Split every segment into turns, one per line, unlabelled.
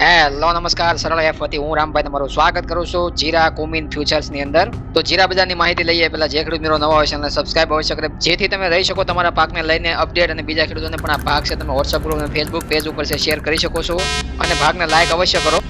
Hello નમસ્કાર. સરળ F વતી હું રામભાઈ તમારું સ્વાગત કરું છું જીરા કોમિન ફ્યુચર્સની અંદર. તો જીરા બજારની માહિતી લઈએ. પહેલા જે ખેડૂત મિત્રો નવા હોય છે અને સબસ્ક્રાઇબ અવશ્ય કરે. જેથી તમે રહી શકો તમારા પાકને લઈને અપડેટ અને બીજા ખેડૂતોને પણ આ ભાગ છે તમે વોટ્સઅપ ગ્રુપ અને ફેસબુક પેજ ઉપર છે શેર કરી શકો છો. અને ભાગને લાઇક અવશ્ય કરો.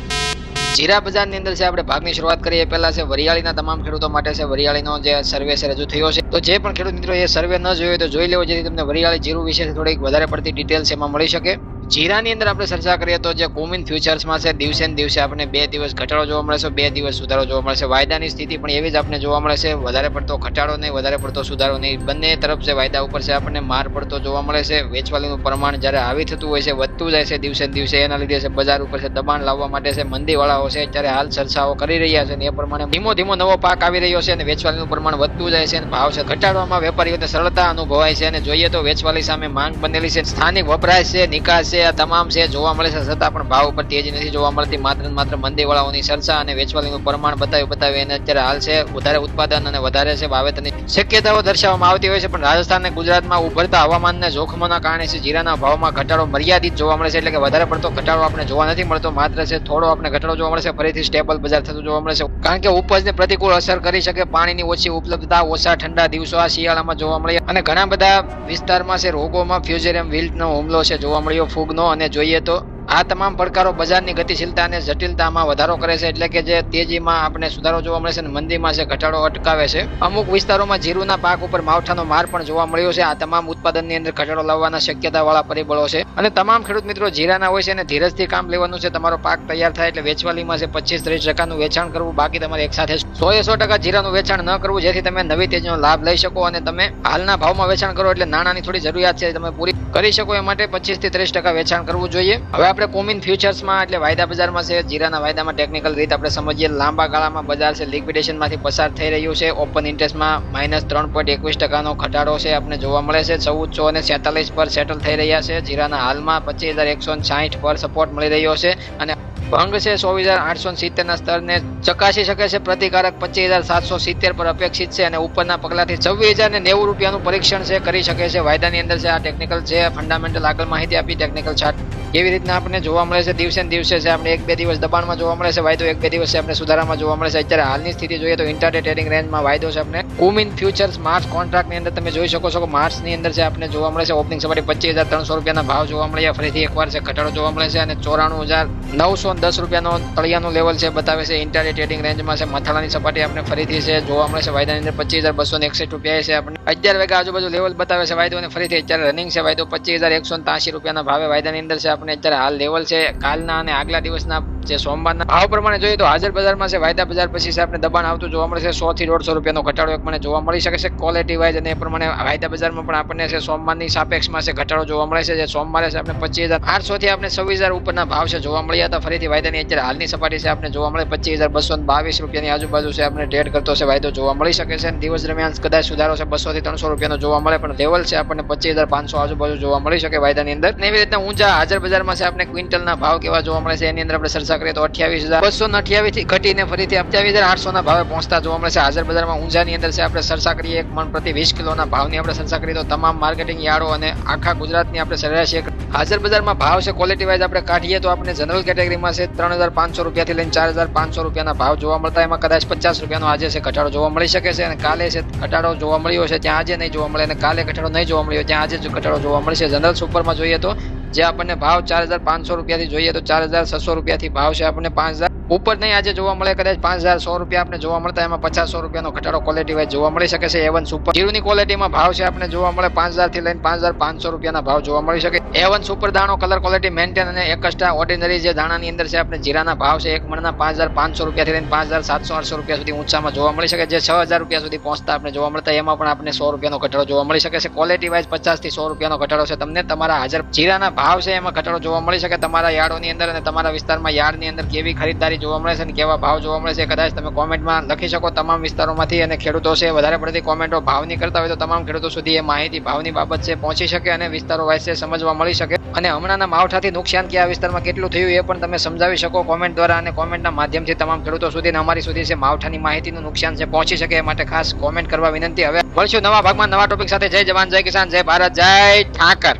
જીરા બજારની અંદર છે આપણે ભાગની શરૂઆત કરીએ, પહેલા છે વરિયાળીના તમામ ખેડૂતો માટે છે વરિયાળીનો જે સર્વે છે, રજૂ થયો છે. તો જે પણ ખેડૂત મિત્રો એ સર્વે ન જોયો તો જોઈ લેવો, જેથી તમને વરિયાળી જીરું વિશે થોડીક વધારે પડતી ડિટેલ્સ એમાં મળી શકે. જીરાની અંદર આપણે ચર્ચા કરીએ તો જે કોમિન ફ્યુચર્સમાં છે, દિવસે ને દિવસે આપણે બે દિવસ ઘટાડો જોવા મળે છે, બે દિવસ સુધારો જોવા મળે છે. વાયદાની સ્થિતિ પણ એવી જ આપણે જોવા મળે છે, વધારે પડતો ઘટાડો નહીં, વધારે પડતો સુધારો નહીં. બંને તરફ છે વાયદા ઉપર છે, આપણને માર પડતો જોવા મળે છે. વેચવાલીનું પ્રમાણ જ્યારે આવી થતું હોય છે, વધતું જાય છે દિવસે દિવસે. એના લીધે છે, બજાર ઉપર છે, દબાણ લાવવા માટે છે, મંદીવાળાઓ છે, અત્યારે હાલ ચર્ચાઓ કરી રહ્યા છે અને એ પ્રમાણે ધીમો ધીમો નવો પાક આવી રહ્યો છે અને વેચવાલીનું પ્રમાણ વધતું જાય છે અને ભાવ છે ઘટાડવામાં વેપારીઓને સરળતા અનુભવાય છે. અને જોઈએ તો વેચવાલી સામે માંગ બનેલી છે. સ્થાનિક વપરાશ છે, નિકાસ છે આ તમામ છે જોવા મળે છે. છતાં પણ ભાવ ઉપર તેજી નથી જોવા મળતી. માત્ર માત્ર મંદીવાળાઓની સરસા અને વેચવાલીનું પ્રમાણ બતાવી બતાવી અને અત્યારે હાલ છે વધારે ઉત્પાદન અને વધારે છે વાવેતરની શક્યતાઓ દર્શાવવામાં આવતી હોય છે. પણ રાજસ્થાન અને ગુજરાતમાં ઉભરતા હવામાનના જોખમોના કારણે છે જીરાના ભાવમાં ઘટાડો મર્યાદિત જોવા મળે છે. એટલે કે વધારે પડતો ઘટાડો આપણે જોવા નથી મળતો. માત્ર છે થોડો આપણે ઘટાડો જોવા મળે છે. ફરીથી સ્ટેબલ બજાર થતું જોવા મળે છે. કારણ કે ઉપજને પ્રતિકૂળ અસર કરી શકે. પાણીની ઓછી ઉપલબ્ધતા, ઓછા ઠંડા દિવસો આ શિયાળામાં જોવા મળે અને ઘણા બધા વિસ્તારમાં છે રોગોમાં ફ્યુઝેરિયમ, વિલ્ટનો હુમલો છે જોવા મળ્યો. ફૂગનો અને જોઈએ તો આ તમામ પડકારો બજારની ગતિશીલતા અને જટિલતામાં વધારો કરે છે. એટલે કે જે તેજીમાં આપણે સુધારો જોવા મળે છે અને મંદીમાં છે ઘટાડો અટકાવે છે. અમુક વિસ્તારોમાં જીરુના પાક ઉપર માવઠાનો માર પણ જોવા મળ્યો છે. આ તમામ ઉત્પાદનની અંદર ઘટાડો લાવવાના શક્યતાવાળા પરિબળો છે. અને તમામ ખેડૂત મિત્રો જીરાના હોય છે અને ધીરજથી કામ લેવાનું છે. તમારો પાક તૈયાર થાય એટલે વેચવાલીમાં છે પચીસ ત્રીસ ટકાનું વેચાણ કરવું, બાકી તમારે એક સાથે સો એ સો ટકા જીરાનું વેચાણ ન કરવું, જેથી તમે નવી તેજીનો લાભ લઈ શકો અને તમે હાલના ભાવમાં વેચાણ કરો એટલે નાણાંની થોડી જરૂરિયાત છે. તમે પૂરી કરી શકો એ માટે પચીસથી ત્રીસ ટકા વેચાણ કરવું જોઈએ. હવે આપણે કોમિન ફ્યુચર્સમાં એટલે વાયદા બજારમાં છે, જીરાના વાયદામાં ટેકનિકલ રીત આપણે સમજીએ. લાંબા ગાળામાં બજાર છે લિક્વિડેશનમાંથી પસાર થઈ રહ્યું છે. ઓપન ઇન્ટરેસ્ટમાં માઇનસ ત્રણ પોઈન્ટ એકવીસ ટકાનો ઘટાડો છે આપણે જોવા મળે છે. ચૌદ સો અને સેતાલીસ પર સેટલ થઈ રહ્યા છે. જીરાના હાલમાં પચીસ હજાર એકસો સાહીઠ પર સપોર્ટ મળી રહ્યો છે. અને ભંગ છે ચોવીસ હજાર આઠસો સિત્તેર ના સ્તરને ચકાસી શકે છે. પ્રતિકારક પચીસ હજાર સાતસો સિત્તેર પર અપેક્ષિત છે અને ઉપરના પગલાથી છવ્વીસ હજાર ને નેવું રૂપિયાનું પરીક્ષણ છે. કરી શકે છે. વાયદાની અંદર છે આ ટેકનિકલ છે ફંડામેન્ટલ આગળ માહિતી આપી ટેકનિકલ ચાર્ટ એવી રીતના આપણને જોવા મળે છે? દિવસે ને દિવસે છે આપણે એક બે દિવસ દબાણમાં જોવા મળે છે, વાયદો એક બે દિવસે આપણે સુધારામાં જોવા મળે છે. અત્યારે હાલની સ્થિતિ જોઈએ તો ઇન્ટરડે ટ્રેડિંગ રેન્જમાં વાયદો છે આપણે. કુમિન ફ્યુચર્સ માર્ચ કોન્ટ્રાક્ટની અંદર તમે જોઈ શકો છો કે માર્ચની અંદર છે આપણે જોવા મળે છે ઓપનિંગ સપાટી પચીસ હજાર ત્રણસો રૂપિયાના ભાવ જોવા મળ્યા ફરીથી એકવાર છે ઘટાડો જોવા મળે છે અને ચોરાણું હજાર નવસો દસ રૂપિયાનો તળિયાનું લેવલ છે બતાવે છે. ઇન્ટરડે ટ્રેડિંગ રેન્જમાં છે, મથાળાની સપાટી આપણે ફરીથી છે જોવા મળે છે. વાયદાની અંદર પચીસ હજાર બસો એકસઠ રૂપિયા છે આપણે. અગિયાર વાગ્યા આજુબાજુ લેવલ બતાવે છે વાયદો અને ફરીથી અત્યારે રનિંગ છે વાયદો પચીસ હજાર એકસો ત્યાસી રૂપિયાના ભાવે વાયદાની અંદર છે આપણે અત્યારે હાલ લેવલ છે. કાલના અને આગલા દિવસના જે સોમવારના ભાવ પ્રમાણે જોઈએ તો હાજર બજારમાં છે, વાયદા બજાર પછી આપણે દબાણ આવતું જોવા મળે છે, સો થી દોઢસો રૂપિયાનો ઘટાડો એક મને જોવા મળી શકે છે ક્વોલિટી વાઇઝ અને એ પ્રમાણે વાયદા બજારમાં પણ આપણને છે, સોમવારની સાપેક્ષમાં છે, ઘટાડો જોવા મળે છે, જે સોમવારે છે, આપણે પચીસ હજાર, આઠસો થી આપણે છવ્વીસ હજાર ઉપરના ભાવ છે, જોવા મળ્યા હતા. ફરીથી વાયદાની અત્યારે હાલની સપાટી છે, આપણે જોવા મળે પચીસ હજાર બસો બાવીસ રૂપિયાની આજુબાજુ છે, આપણે ટ્રેડ કરતો છે, વાયદો જોવા મળી શકે છે. દિવસ દરમિયાન કદાચ સુધારો છે, બસો થી ત્રણસો રૂપિયાનો જોવા મળે, પણ લેવલ છે, આપણને પચીસ હજાર પાંચસો આજુબાજુ જોવા મળી શકે વાયદાની અંદર. એવી રીતના ઊંચા હાજર બજારમાં છે, આપણે ક્વિન્ટલના ભાવ કેવા જોવા મળે છે, એની અંદર આપણે ચર્ચા કરીએ તો અઠ્યાવીસ હજાર. બસો અઠ્યાવીસથી ઘટીને ફરીથી અઠ્યાવીસ હજાર આઠસો ના ભાવે પહોંચતા જોવા મળે છે. હાજર બજારમાં ઊંઝાની અંદર છે. આપણે ચર્ચા કરીએ એક મણ પ્રતિ વીસ કિલોના ભાવની આપણે ચર્ચા કરીએ તો તમામ માર્કેટિંગ યાર્ડો અને આખા ગુજરાતની આપણે સરેરાશ એક હાજર બજારમાં ભાવ છે. ક્વોલિટી વાઇઝ આપણે કાઢીએ તો આપણે જનરલ કેટેગરીમાં છે ત્રણ હજાર પાંચસો રૂપિયાથી લઈને ચાર હજાર પાંચસો રૂપિયાના ભાવ જોવા મળતા. એમાં કદાચ પચાસ રૂપિયાનો આજે છે ઘટાડો જોવા મળી શકે છે અને કાલે છે ઘટાડો જોવા મળ્યો છે. ત્યાં આજે નહીં જોવા મળે અને કાલે ઘટાડો નહીં જોવા મળ્યો. ત્યાં આજે ઘટાડો જોવા મળશે. જનરલ સુપરમાં જોઈએ તો જે આપણને ભાવ ચાર હજાર પાંચસો રૂપિયાથી જોઈએ તો ચાર હજાર છસો રૂપિયાથી ભાવ છે આપણને પાંચ ઉપર નહીં આજે જોવા મળે, કદાચ પાંચ હજાર, સો રૂપિયા આપણે જોવા મળતા, એમાં પચાસ, સો રૂપિયાનો ઘટાડો ક્વોલિટી વાઇઝ જોવા મળી શકે છે. એવન સુપર જીરુની ક્વોલિટીમાં ભાવ છે આપણે જોવા મળે, પાંચ હજારથી લઈને પાંચ હજાર પાંચસો રૂપિયાના ભાવ જોવા મળી શકે. એવન સુપર દાણો કલર ક્વોલિટી મેન્ટેન અને એકસ્ટ્રા ઓર્ડિનરી જે દાણાની અંદર છે આપણે જીરાના ભાવ છે, એક મણના પાંચ હજાર પાંચસો રૂપિયાથી લઈને પાંચ હજાર સાતસો આઠસો રૂપિયા સુધી ઊંચામાં જોવા મળી શકે જે છ હજાર રૂપિયા સુધી પહોંચતા આપણે જોવા મળતા, એમાં પણ આપણે સો રૂપિયાનો ઘટાડો જોવા મળી શકે છે. ક્વોલિટી વાઇઝ પચાસથી સો રૂપિયાનો ઘટાડો છે તમને તમારા હાજર. જીરાના ભાવ છે એમાં ઘટાડો જોવા મળી શકે તમારા યાર્ડોની અંદર અને તમારા વિસ્તારમાં યાર્ડની અંદર કેવી ખરીદદારી જોવા મળે છે અને કેવા ભાવ જોવા મળે છે કદાચ તમે કોમેન્ટમાં લખી શકો તમામ વિસ્તારોમાંથી અને ખેડૂતો છે વધારે પડતી કોમેન્ટો ભાવની કરતા હોય તો તમામ ખેડૂતો સુધી એ માહિતી ભાવની બાબત છે, પહોંચી શકે અને વિસ્તારો વાઇઝ સમજવા મળી શકે. અને હમણાંના માવઠાથી નુકસાન કયા વિસ્તારમાં કેટલું થયું એ પણ તમે સમજાવી શકો કોમેન્ટ દ્વારા અને કોમેન્ટના માધ્યમથી તમામ ખેડૂતો સુધી અમારી સુધી છે માવઠાની માહિતીનું નુકસાન છે, પહોંચી શકે એ માટે ખાસ કોમેન્ટ કરવા વિનંતી. હવે મળશું નવા ભાગમાં નવા ટોપિક સાથે. જય જવાન, જય કિસાન, જય ભારત, જય ઠાકર.